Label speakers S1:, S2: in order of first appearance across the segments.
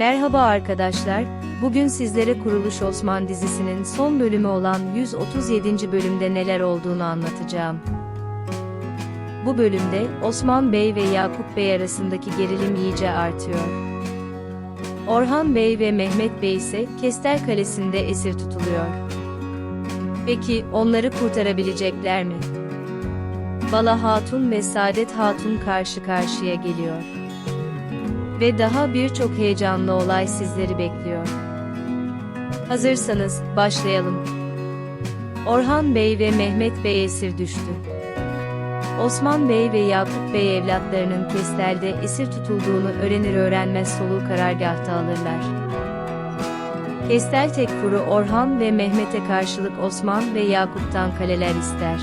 S1: Merhaba arkadaşlar, bugün sizlere Kuruluş Osman dizisinin son bölümü olan 137. bölümde neler olduğunu anlatacağım. Bu bölümde Osman Bey ve Yakup Bey arasındaki gerilim iyice artıyor. Orhan Bey ve Mehmet Bey ise Kestel Kalesi'nde esir tutuluyor. Peki onları kurtarabilecekler mi? Bala Hatun ve Saadet Hatun karşı karşıya geliyor. Ve daha birçok heyecanlı olay sizleri bekliyor. Hazırsanız başlayalım. Orhan Bey ve Mehmet Bey esir düştü. Osman Bey ve Yakup Bey evlatlarının Kestel'de esir tutulduğunu öğrenir öğrenmez soluğu karargahta alırlar. Kestel Tekfur'u Orhan ve Mehmet'e karşılık Osman ve Yakup'tan kaleler ister.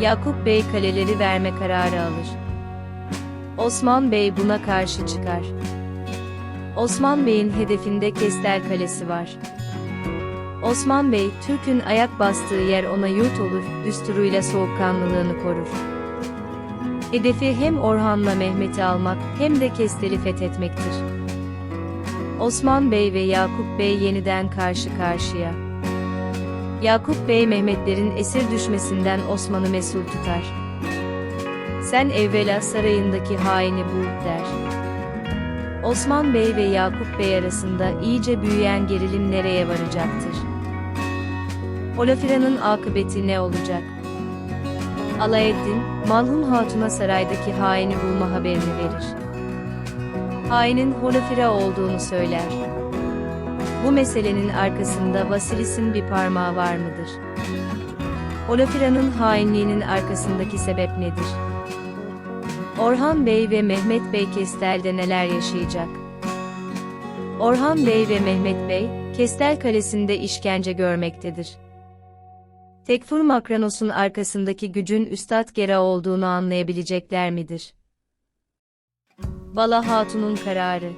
S1: Yakup Bey kaleleri verme kararı alır. Osman Bey buna karşı çıkar. Osman Bey'in hedefinde Kestel Kalesi var. Osman Bey, Türk'ün ayak bastığı yer ona yurt olur, düsturuyla soğukkanlılığını korur. Hedefi hem Orhan'la Mehmet'i almak hem de Kestel'i fethetmektir. Osman Bey ve Yakup Bey yeniden karşı karşıya. Yakup Bey Mehmetlerin esir düşmesinden Osman'ı mesul tutar. Sen evvela sarayındaki haini bul der. Osman Bey ve Yakup Bey arasında iyice büyüyen gerilim nereye varacaktır? Olafira'nın akıbeti ne olacak? Alaeddin, Malhun Hatun'a saraydaki haini bulma haberini verir. Hainin Holafira olduğunu söyler. Bu meselenin arkasında Vasilis'in bir parmağı var mıdır? Olafira'nın hainliğinin arkasındaki sebep nedir? Orhan Bey ve Mehmet Bey Kestel'de neler yaşayacak? Orhan Bey ve Mehmet Bey, Kestel Kalesi'nde işkence görmektedir. Tekfur Makranos'un arkasındaki gücün Üstad Gera olduğunu anlayabilecekler midir? Bala Hatun'un kararı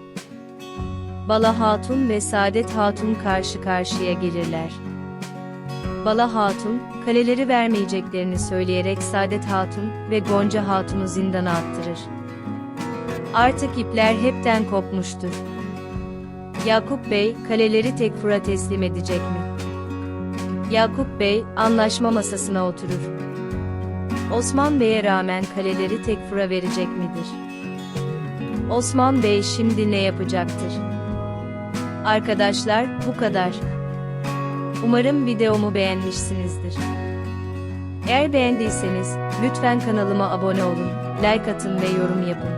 S1: Bala Hatun ve Saadet Hatun karşı karşıya gelirler. Bala Hatun, kaleleri vermeyeceklerini söyleyerek Saadet Hatun ve Gonca Hatun'u zindana attırır. Artık ipler hepten kopmuştur. Yakup Bey, kaleleri Tekfur'a teslim edecek mi? Yakup Bey, anlaşma masasına oturur. Osman Bey'e rağmen kaleleri Tekfur'a verecek midir? Osman Bey şimdi ne yapacaktır? Arkadaşlar, bu kadar. Umarım videomu beğenmişsinizdir. Eğer beğendiyseniz, lütfen kanalıma abone olun, like atın ve yorum yapın.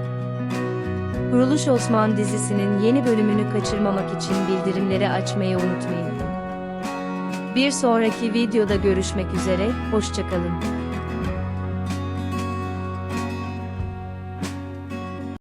S1: Kuruluş Osman dizisinin yeni bölümünü kaçırmamak için bildirimleri açmayı unutmayın. Bir sonraki videoda görüşmek üzere, hoşçakalın.